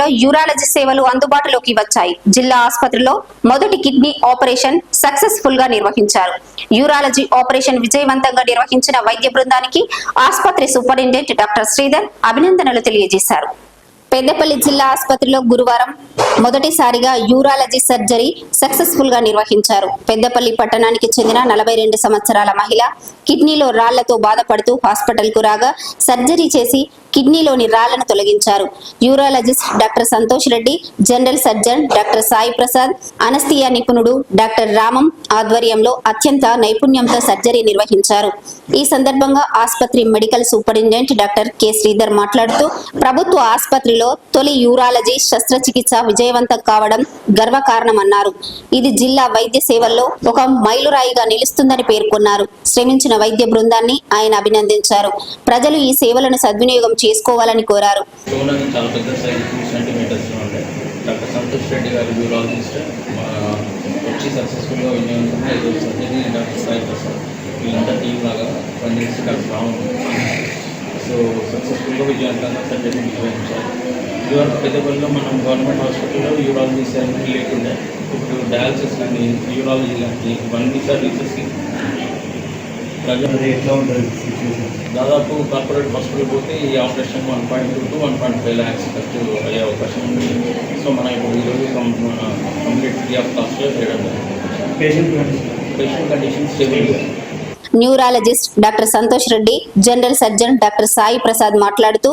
లో యూరాలజీ సేవలు అందుబాటులోకి వచ్చాయి. జిల్లా ఆసుపత్రిలో మొదటి కిడ్నీ ఆపరేషన్ సక్సెస్ఫుల్గా నిర్వహించారు. యూరాలజీ ఆపరేషన్ విజయవంతంగా నిర్వహించిన వైద్య బృందానికి ఆసుపత్రి సూపరింటెండెంట్ డాక్టర్ శ్రీధర్ అభినందనలు తెలియజేశారు. పెద్దపల్లి జిల్లా ఆసుపత్రిలో గురువారం మొదటిసారిగా యూరాలజీ సర్జరీ సక్సెస్ఫుల్గా నిర్వహించారు. పెద్దపల్లి పట్టణానికి చెందిన నలభై రెండు సంవత్సరాల మహిళ కిడ్నీలో రాళ్ళతో బాధపడుతూ హాస్పిటల్కు రాగా సర్జరీ చేసి కిడ్నీలోని రాళ్ళను తొలగించారు. Urologist doctor Santosh Reddy general surgeon doctor Sai Prasad anaesthesia నిపుణుడు డాక్టర్ రామం ఆధ్వర్యంలో అత్యంత నైపుణ్యంతో సర్జరీ నిర్వహించారు. ఈ సందర్భంగా ఆసుపత్రి medical superintendent doctor K. Sridhar మాట్లాడుతూ ప్రభుత్వ ఆసుపత్రిలో తొలి యూరాలజీ శస్త్రచికిత్స విజయవంతం కావడం గర్వకారణమన్నారు. ఇది జిల్లా వైద్య సేవల్లో ఒక మైలురాయిగా నిలుస్తుందని పేర్కొన్నారు. శ్రమించిన వైద్య బృందాన్ని ఆయన అభినందించారు. ప్రజలు ఈ సేవలను సద్వినియోగం చేసుకోవాలని కోరారు. చాలా పెద్ద సైజ్ టూ డాక్టర్ సంతోష్ రెడ్డి గారు వచ్చి సక్సెస్ఫుల్గా వినియోగించుకుని ఐదు సర్జరీ డాక్టర్ సాయి ప్రసాద్. వీళ్ళంతా టీం లాగా పనిచేసి డాక్టర్ రాము సో సక్సెస్ఫుల్గా విజయవంతంగా సర్జరీ నిర్వహించారు. ఇదివరకు పెద్దపల్లిలో మనం గవర్నమెంట్ హాస్పిటల్లో యూరాలజీ సేవలు లేకుండా. ఇప్పుడు డయాలసిస్ కానీ యూరాలజీ కానీ ఇవన్నీ సర్వీసెస్కి ప్రజలు అది ఎట్లా ఉంటుంది సిచ్యువేషన్ దాదాపు కార్పొరేట్ హాస్పిటల్ పోతే ఈ operation one point two to one point five lakhs ఖర్చు అయ్యే అవకాశం ఉంది. సో మనం ఇప్పుడు ఈరోజు కం- మన కంప్లీట్ ఫ్రీ ఆఫ్ కాస్ట్లో చేయడం జరిగింది పేషెంట్ కండిషన్ పేషెంట్ కండిషన్ స్టేబుల్గా neurologist doctor Santosh Reddy general surgeon doctor Sai Prasad మాట్లాడుతూ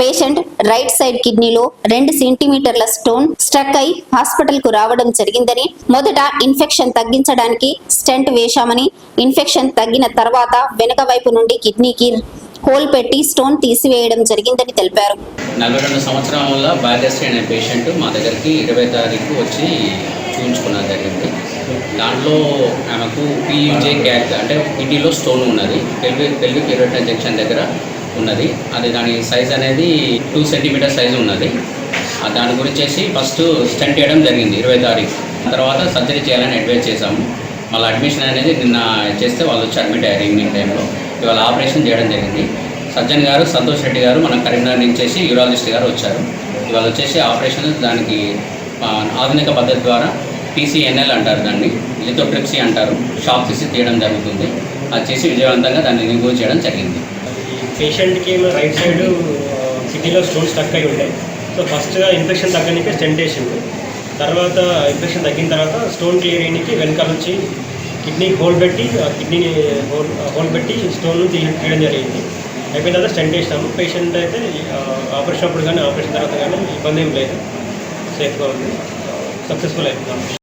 పేషెంట్ రైట్ సైడ్ కిడ్నీలో రెండు సెంటీమీటర్ల స్టోన్ స్ట్రక్ అయి హాస్పిటల్కు రావడం జరిగిందని మొదట ఇన్ఫెక్షన్ తగ్గించడానికి స్టెంట్ వేశామని ఇన్ఫెక్షన్ తగ్గిన తర్వాత వెనక వైపు నుండి కిడ్నీకి హోల్ పెట్టి స్టోన్ తీసివేయడం జరిగిందని తెలిపారు. నలభై రెండు సంవత్సరాల బాధ్యత అనే పేషెంట్ మా దగ్గరికి ఇరవై తారీఖు వచ్చి చూపించుకున్నది జరిగింది దాంట్లో ఆమెకు పీయూజే క్యాక్ అంటే కిడ్నీలో స్టోన్ ఉన్నది. పెల్వి పెల్వి యూరేటర్ జంక్షన్ దగ్గర ఉన్నది. అది దాని సైజ్ అనేది టూ సెంటీమీటర్ సైజ్ ఉన్నది. దాని గురించేసి ఫస్ట్ స్టెంట్ చేయడం జరిగింది ఇరవై తారీఖు. తర్వాత సర్జరీ చేయాలని అడ్వైజ్ చేశాము. మళ్ళీ అడ్మిషన్ అనేది నిన్న చేస్తే వాళ్ళు వచ్చి అడ్మిట్ అయ్యారు ఈవినింగ్ టైంలో ఇవాళ ఆపరేషన్ చేయడం జరిగింది. సజ్జన్ గారు సంతోష్ రెడ్డి గారు మనం కరీంనగర్ నుంచి వచ్చేసి యూరాలజిస్ట్ గారు వచ్చారు. ఇవాళ వచ్చేసి ఆపరేషన్ దానికి ఆధునిక పద్ధతి ద్వారా టీసీఎన్ఎల్ అంటారు దాన్ని. లిథోట్రిప్సీ అంటారు. షాప్ తీసి తీయడం జరుగుతుంది. అది చేసి విజయవంతంగా దాన్ని రిమూవ్ చేయడం జరిగింది. పేషెంట్కి ఏమో రైట్ సైడ్ కిడ్నీలో స్టోన్ స్టక్ అయి ఉంటాయి సో ఫస్ట్గా ఇన్ఫెక్షన్ తగ్గడానికి స్టెంట్ వేసిండు. తర్వాత ఇన్ఫెక్షన్ తగ్గిన తర్వాత స్టోన్ క్లియర్ అయ్యడానికి వెనకాల నుంచి కిడ్నీ హోల్ పెట్టి కిడ్నీని హోల్ హోల్ పెట్టి స్టోన్ తీయడం జరిగింది. అయిపోయిన తర్వాత స్టెంట్ వేసినాము. పేషెంట్ అయితే ఆపరేషన్ అప్పుడు కానీ ఆపరేషన్ తర్వాత కానీ ఇబ్బంది ఏం లేదు. సేఫ్గా ఉంది సక్సెస్ఫుల్ అయిపోయింది